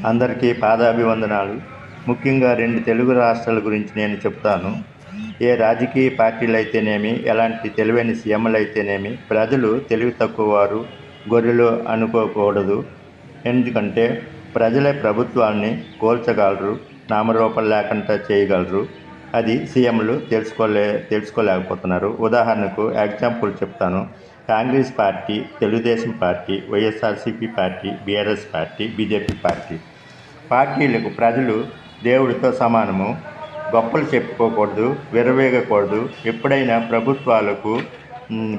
అందరికీ పాదాభివందనాలు. ముఖ్యంగా రెండు తెలుగు రాష్ట్రాల గురించి నేను చెప్తాను. ఏ రాజకీయ పార్టీలు అయితేనేమి ఎలాంటి తెలివైన సీఎంలు అయితేనేమి ప్రజలు తెలివి తక్కువ వారు గొర్రెలు అనుకోకూడదు. ఎందుకంటే ప్రజలే ప్రభుత్వాన్ని కోల్చగలరు నామరూపం లేకుండా చేయగలరు. అది సీఎంలు తెలుసుకోలే తెలుసుకోలేకపోతున్నారు. ఉదాహరణకు ఎగ్జాంపుల్ చెప్తాను. Congress party Telugu Desam party YSRCP party BRS party BJP party. పార్టీలకు ప్రజలు దేవుడితో సమానము. గొప్పలు చెప్పుకోకూడదు విరవేగకూడదు ఎప్పుడైనా ప్రభుత్వాలకు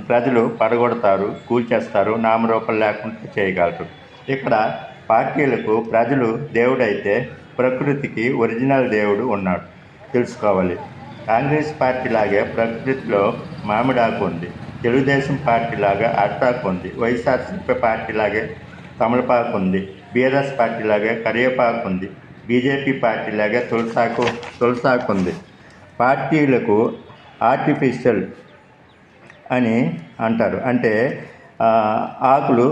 ప్రజలు పడగొడతారు కూల్చేస్తారు నామరూపం లేకుండా చేయగలరు. ఇక్కడ పార్టీలకు ప్రజలు దేవుడైతే ప్రకృతికి ఒరిజినల్ దేవుడు ఉన్నాడు. తెలుసుకోవాలి. కాంగ్రెస్ పార్టీ లాగే ప్రకృతిలో మామిడాకు ఉంది. తెలుగుదేశం పార్టీ లాగా ఉంది వైఎస్ఆర్సీపీ పార్టీ లాగే తమలపాకు ఉంది బీఆర్ఎస్ పార్టీ లాగే కరివేపాకు ఉంది బీజేపీ పార్టీలాగే తులసాకు తులసాకు ఉంది పార్టీలకు ఆర్టిఫిషియల్ అని అంటారు. అంటే ఆకులు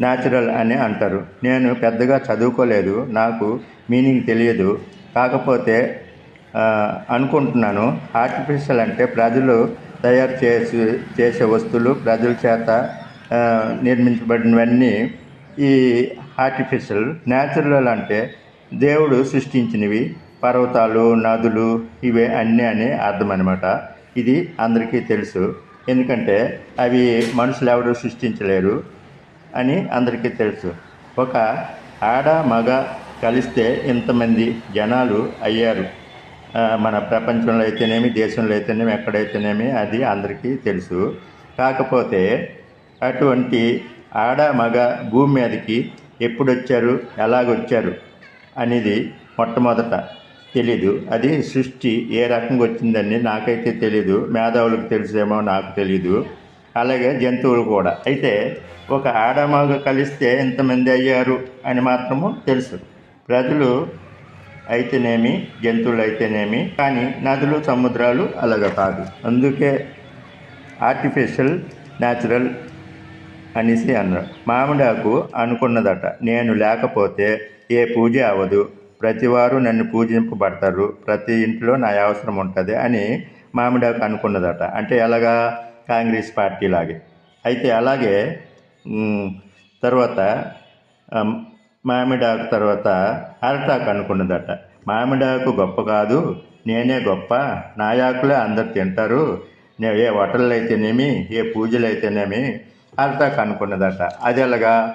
న్యాచురల్ అని అంటారు. నేను పెద్దగా చదువుకోలేదు నాకు మీనింగ్ తెలియదు. కాకపోతే అనుకుంటున్నాను ఆర్టిఫిషియల్ అంటే ప్రజలు తయారు చేసి చేసే వస్తువులు ప్రజల చేత నిర్మించబడినవన్నీ ఈ ఆర్టిఫిషియల్ న్యాచురల్ అంటే దేవుడు సృష్టించినవి. పర్వతాలు నదులు ఇవే అన్నీ అని అర్థం అనమాట ఇది అందరికీ తెలుసు. ఎందుకంటే అవి మనుషులు ఎవరు సృష్టించలేరు అని అందరికీ తెలుసు. ఒక ఆడ మగ కలిస్తే ఇంతమంది జనాలు అయ్యారు. మన ప్రపంచంలో అయితేనేమి దేశంలో అయితేనేమి ఎక్కడైతేనేమి అది అందరికీ తెలుసు. కాకపోతే అటువంటి ఆడ మగ భూమి మీదకి ఎప్పుడొచ్చారు ఎలాగొచ్చారు అనేది మొట్టమొదట తెలీదు. అది సృష్టి ఏ రకంగా వచ్చిందని నాకైతే తెలీదు. మేధావులకు తెలుసేమో నాకు తెలీదు. అలాగే జంతువులు కూడా. అయితే ఒక ఆడమగ కలిస్తే ఇంతమంది అయ్యారు అని మాత్రము తెలుసు. ప్రజలు అయితేనేమి జంతువులు అయితేనేమి కానీ నదులు సముద్రాలు అలాగ కాదు అందుకే ఆర్టిఫిషియల్ న్యాచురల్ అనేసి అన్నారు. మామిడాకు అనుకున్నదట నేను లేకపోతే ఏ పూజ అవ్వదు ప్రతివారు నన్ను పూజింపబడతారు ప్రతి ఇంట్లో నా అవసరం ఉంటుంది అని మామిడాకు అనుకున్నదట. అంటే ఎలాగా? కాంగ్రెస్ పార్టీ లాగే. అయితే అలాగే తర్వాత మామిడాకు తర్వాత అరటాకు అనుకున్నదట. మామిడాకు గొప్ప కాదు నేనే గొప్ప నాయాకులే ఆకులే అందరు తింటారు నే- ఏ హోటళ్ళు అయితేనేమి ఏ పూజలు అయితేనేమి అరటాకు అనుకున్నదట. అది ఎలాగా?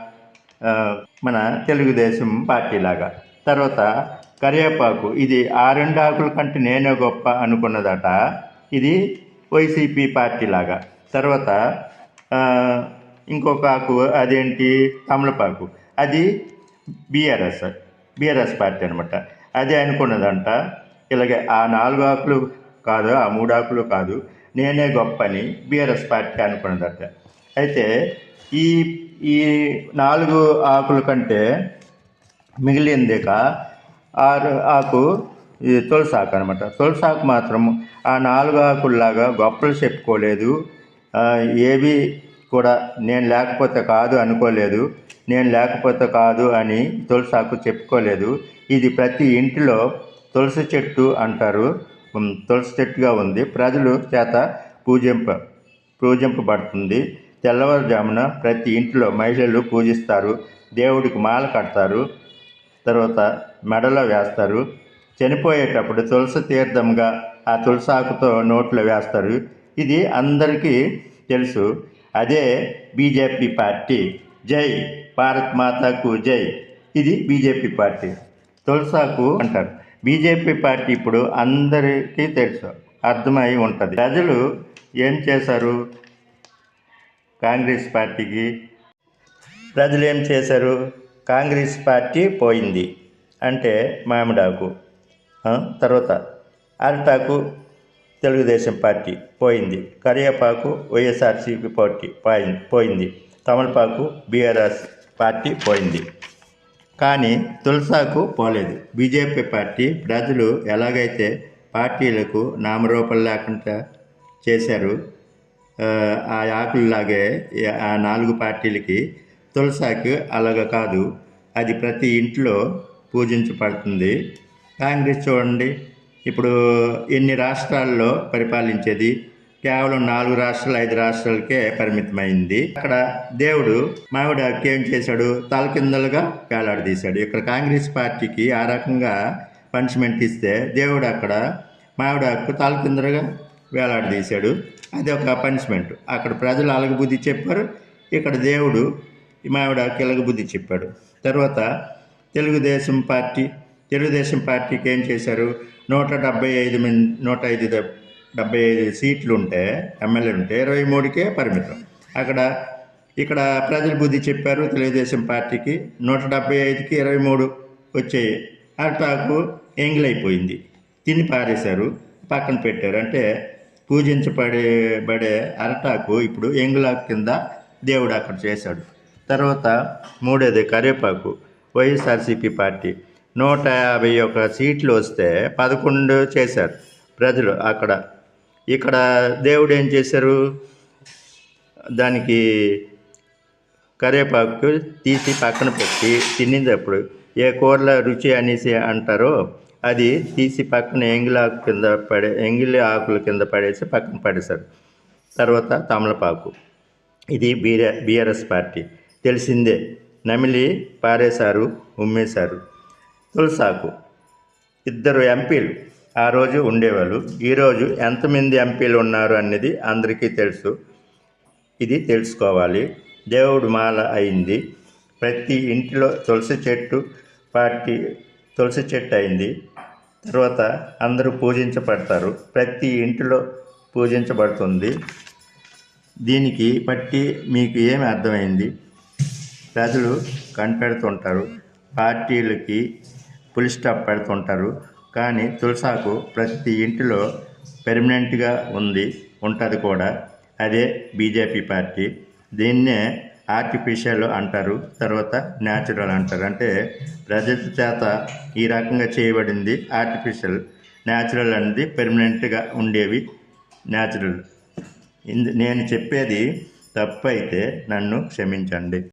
మన తెలుగుదేశం పార్టీలాగా. తర్వాత కరివేపాకు ఇది ఆ రెండు ఆకుల కంటే నేనే గొప్ప అనుకున్నదట. ఇది వైసీపీ పార్టీ లాగా తర్వాత ఇంకొక ఆకు అదేంటి? తమలపాకు. అది బీఆర్ఎస్ బీఆర్ఎస్ పార్టీ అనమాట అదే అనుకున్నదంట ఇలాగే ఆ నాలుగు ఆకులు కాదు ఆ మూడు ఆకులు కాదు నేనే గొప్ప అని బీఆర్ఎస్ పార్టీ అనుకున్నదట. అయితే ఈ ఈ నాలుగు ఆకుల కంటే మిగిలిందిక ఆరు ఆకు ఈ తులసాకు అనమాట తులసాకు మాత్రం ఆ నాలుగు ఆకుల్లాగా గొప్పలు చెప్పుకోలేదు. ఏవి కూడా నేను లేకపోతే కాదు అనుకోలేదు. నేను లేకపోతే కాదు అని తులసాకు చెప్పుకోలేదు. ఇది ప్రతి ఇంటిలో తులసి చెట్టు అంటారు. తులసి చెట్టుగా ఉంది. ప్రజలు చేత పూజింప పూజింపబడుతుంది. తెల్లవారుజామున ప్రతి ఇంట్లో మహిళలు పూజిస్తారు. దేవుడికి మాల కడతారు. తర్వాత మెడలో వేస్తారు. చనిపోయేటప్పుడు తులసి తీర్థంగా ఆ తులసాకుతో నోట్లో వేస్తారు. ఇది అందరికీ తెలుసు. అదే బీజేపీ పార్టీ జై భారత్ మాతాకు జై. ఇది బీజేపీ పార్టీ. తులసాకు అంటారు. బీజేపీ పార్టీ ఇప్పుడు అందరికీ తెలుసు. అర్థమై ఉంటుంది. ప్రజలు ఏం చేశారు? కాంగ్రెస్ పార్టీకి ప్రజలు ఏం చేశారు? కాంగ్రెస్ పార్టీ పోయింది అంటే మామిడాకు తర్వాత అరటాకు తెలుగుదేశం పార్టీ పోయింది. కరివేపాకు వైఎస్ఆర్సీపీ పార్టీ పోయింది పోయింది. తమలపాకు బీఆర్ఎస్ పార్టీ పోయింది. కానీ తులసాకు పోలేదు. బీజేపీ పార్టీ ప్రజలు ఎలాగైతే పార్టీలకు నామరూపం లేకుండా చేశారు ఆ, ఆ ఆకుల్లాగే ఆ నాలుగు పార్టీలకి తులసాకు అలాగ కాదు. అది ప్రతి ఇంట్లో పూజించబడుతుంది. కాంగ్రెస్ చూడండి. ఇప్పుడు ఎన్ని రాష్ట్రాల్లో పరిపాలించేది? కేవలం నాలుగు రాష్ట్రాలు ఐదు రాష్ట్రాలకే పరిమితమైంది. అక్కడ దేవుడు మావిడాకి ఏం చేశాడు? తలకిందలుగా వేలాడదీశాడు ఇక్కడ కాంగ్రెస్ పార్టీకి ఆ రకంగా పనిష్మెంట్ ఇస్తే దేవుడు అక్కడ మావిడకు తలకిందలుగా వేలాడదీశాడు అది ఒక పనిష్మెంట్. అక్కడ ప్రజలు అలగబుద్ధి చెప్పారు. ఇక్కడ దేవుడు మావిడ కిలగబుద్ధి బుద్ధి చెప్పాడు. తర్వాత తెలుగుదేశం పార్టీ తెలుగుదేశం పార్టీకి ఏం చేశారు? నూట డెబ్బై ఐదు మంది నూట ఐదు డెబ్బై ఐదు సీట్లు ఉంటే ఎమ్మెల్యేలు ఉంటే ఇరవై మూడుకే పరిమితం. అక్కడ ఇక్కడ ప్రజలు బుద్ధి చెప్పారు తెలుగుదేశం పార్టీకి నూట డెబ్బై ఐదుకి ఇరవై మూడు వచ్చాయి. అటాకు ఎంగిలైపోయింది తిని పారేశారు పక్కన పెట్టారు. అంటే పూజించబడే బడే అరటాకు ఇప్పుడు ఎంగులాకు కింద దేవుడు అక్కడ చేశాడు. తర్వాత మూడోది కరివేపాకు వైఎస్ఆర్సీపీ పార్టీ. నూట యాభై ఒక సీట్లు వస్తే పదకొండు చేశారు ప్రజలు అక్కడ. ఇక్కడ దేవుడు ఏం చేశారు? దానికి కరివేపాకు తీసి పక్కన పెట్టి తినేటప్పుడు ఏ కూరల రుచి అనేసి అంటారో అది తీసి పక్కన ఎంగిలి ఆకు కింద పడే ఎంగిలి ఆకుల కింద పడేసి పక్కన పడేశారు. తర్వాత తమలపాకు. ఇది బీఆర్ బీఆర్ఎస్ పార్టీ. తెలిసిందే నమిలి పారేశారు ఉమ్మేశారు. తులసాకు. ఇద్దరు ఎంపీలు. ఆ రోజు ఉండేవాళ్ళు. ఈరోజు ఎంతమంది ఎంపీలు ఉన్నారు అనేది అందరికీ తెలుసు. ఇది తెలుసుకోవాలి. దేవుడు మాల అయింది. ప్రతి ఇంటిలో తులసి చెట్టు పార్టీ తులసి చెట్టు అయింది. తర్వాత అందరూ పూజించబడతారు. ప్రతి ఇంటిలో పూజించబడుతుంది. దీనికి బట్టి మీకు ఏమి అర్థమైంది? ప్రజలు కనిపెడుతుంటారు. పార్టీలకి పులి స్టాప్ పెడుతుంటారు. కానీ తులసాకు ప్రతి ఇంటిలో పెర్మనెంట్గా ఉంది ఉంటుంది కూడా. అదే బీజేపీ పార్టీ. దీన్నే ఆర్టిఫిషియల్ అంటారు తర్వాత న్యాచురల్ అంటారు. అంటే ప్రజల చేత ఈ రకంగా చేయబడింది ఆర్టిఫిషియల్. న్యాచురల్ అనేది పెర్మనెంట్గా ఉండేవి న్యాచురల్. ఇందు నేను చెప్పేది తప్పు అయితే నన్ను క్షమించండి.